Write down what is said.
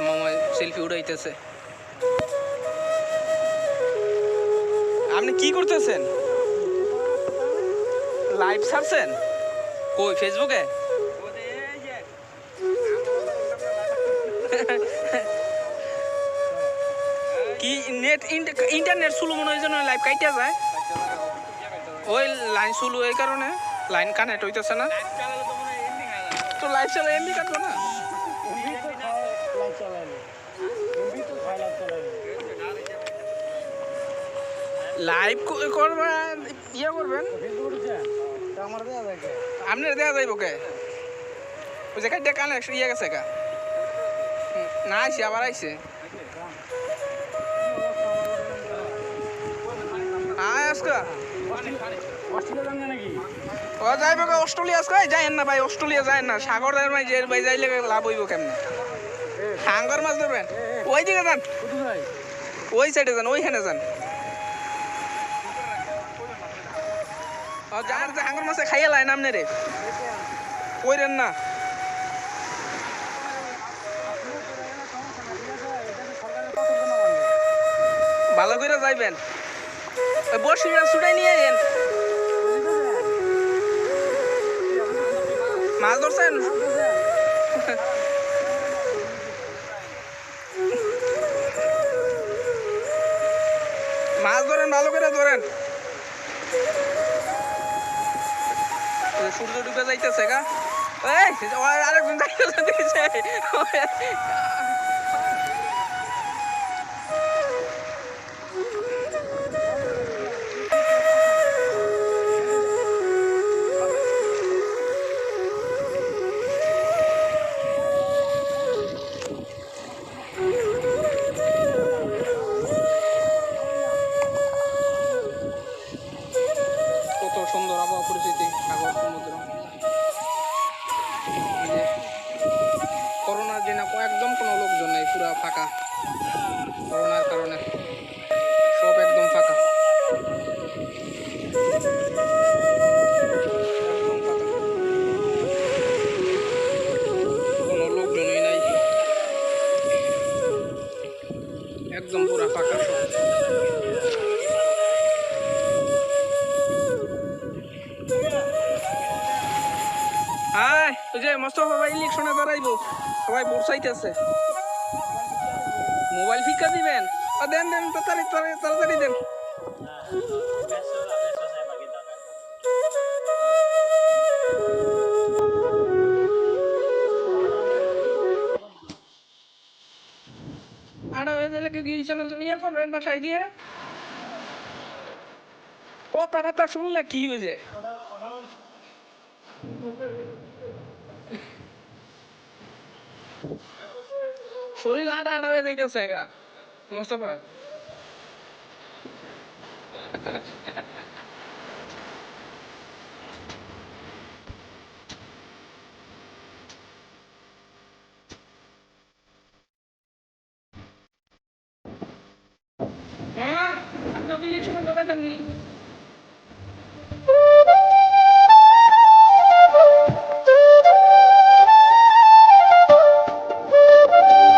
আছে মামা সেলফি উড়াইতেছে। আপনি কি করতেছেন? লাইভ ছাড়ছেন? কই ফেসবুকে কি নেট ইন্টারনেট শুরু মনে হয় যেন লাইভ কাইটা যায়। ওই লাইন শুরু এই কারণে লাইন কানেক্ট হইতেছে না। তো লাইভ চালা এমবি কাটবো না লাইভ করবা ইয়ে করবেন? আপনি দেখা যাইব কে? ওই জায়গায় দেখা কানেক্ট ইয়ে গেছে কা। না আইসি আবার আইসে আয় আজকা। ও যাইব অস্ট্রেলিয়া আজকে? যাইন না ভাই, অস্ট্রেলিয়া যায় না। সাগর ভাই যে ভাই যাইলে লাভ হইব কেমনে? হাঙ্গর মাছ ধরবেন? ওই দিকে যান। ওই সাইডে যান, ওইখানে যান। যার যে হাঙ্গর মাছে খাইয়ে লাই নামনে রে কইরেন না। ভালো করে যাইবেন। বড়শিটা ছুটাই নিয়ে যান মাছ ধরছেন? মাছ ধরেন, ভালো করে ধরেন। সূর্য ডুবে যাইতেছে গা। এই আরেকজন যাইতেছে করোনার কো- একদম কোনো লোকজন নেই, পুরো ফাঁকা। করোনার কারণে সব একদম ফাঁকা। কোনো লোকজনই নাই। একদম পুরা ফাঁকা সব। আয় ওই যে মোস্তফা ভাই ইলেকশনে দাঁড়াইবো সবাই ভোট চাইতেছে। মোবাইল ফিকা দিবেন? দেন দেন, তাড়াতাড়ি তাড়াতাড়ি দেন। আর, ওই যে কি চ্যানেল নিয়ে করবেন বাসায় গিয়ে ও তারা শুনলে কি হয়েছে শরীর আটা আটা হয়ে যাইতেছে গা মোস্তফা হ্যাঁ আপনি ইলেকশনে দাঁড়াবেন